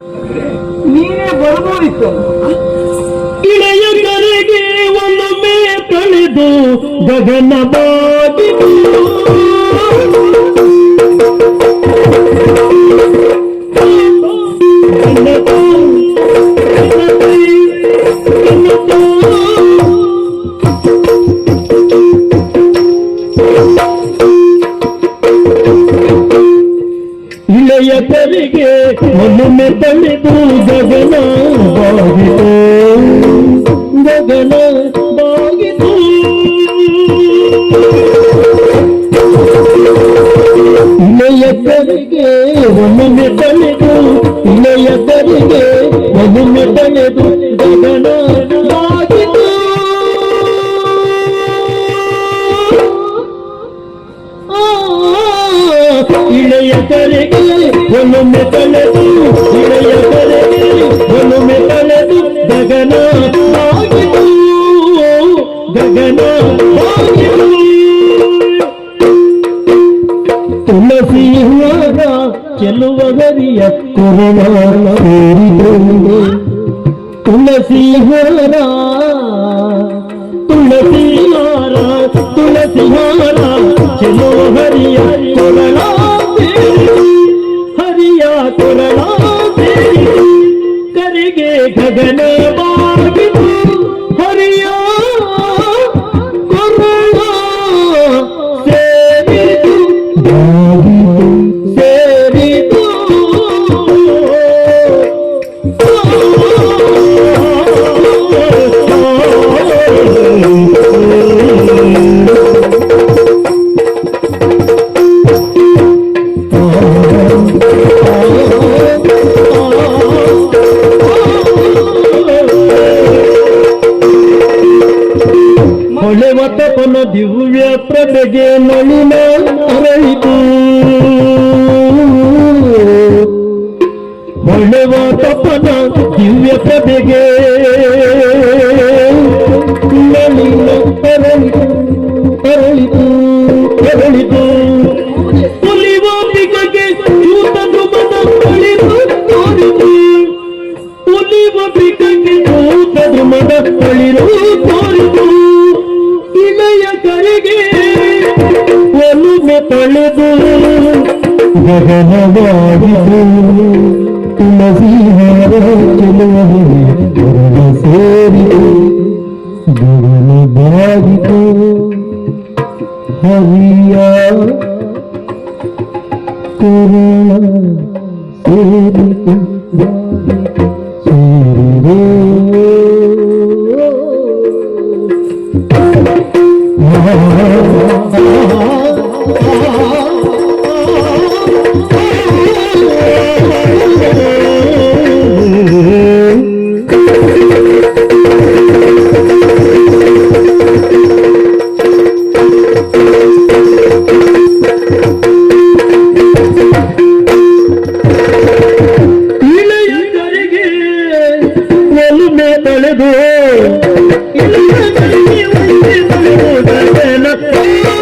ನೀನೇ ಬರ್ಬೋದಿತ್ತು ಇಳೆಯ ಕರೆಗೆ ಒಮ್ಮೆ ತಳೆದು ಗಗನ ಬಾಗಿಲು ಇಳೆಯ ಕರೆಗೆ ಒಮ್ಮೆ ತಳೆದು ಗಗನ ಬಾಗಿತು ಗಗನ ಬಾಗಿತು ಇಳೆಯ ಕರೆಗೆ ಒಮ್ಮೆ ತಳೆದು ಇಳೆಯ ಕರೆಗೆ ಒಮ್ಮೆ ತಳೆದು ಇಳೆಯ ಕರೆಗೆ ಒಮ್ಮೆ ತಳೆದು ಇಳೆಯ ಕರೆಗೆ ಒಮ್ಮೆ ತಳೆದು ಗಗನ ಬಾಗಿಲು ಗಗನ ಬಾಗಿಲು ತುಳಸಿ ಹೂವರ ಚೆಲುವ ಗರಿಯ ಕೊರಳ ಸೇರಿಕೊಂಡು ತುಳಸಿ ಹಾರ ತುಳಸಿ ಹಾರ ತುಳಸಿ ಹಾರ gagana bağ ಹೊಳೆವ ತಪನ ದಿವ್ಯ ಪ್ರಭೆಗೆ ನಳಿನ ಅರಳಿತು. ಹೊಳೆವ ತಪನ ದಿವ್ಯ ಪ್ರಭೆಗೆ ನಳಿನ ಅರಳಿತು. ಅರಳಿತು ಅರಳಿತು. ಒಲಿವ ಬಿಗಗೆ ಚೂತ ಧ್ರುವದ ಅಳಿರು কলবে গগন বাড়িতে তুলসী হার চলবে গরম সেরিতে গগন বাড়িতে হরিয়া করুণা সেরিতে সেরিতে Oh, ಒಲುಮೆ ತಳೆದು ಇಳೆಯ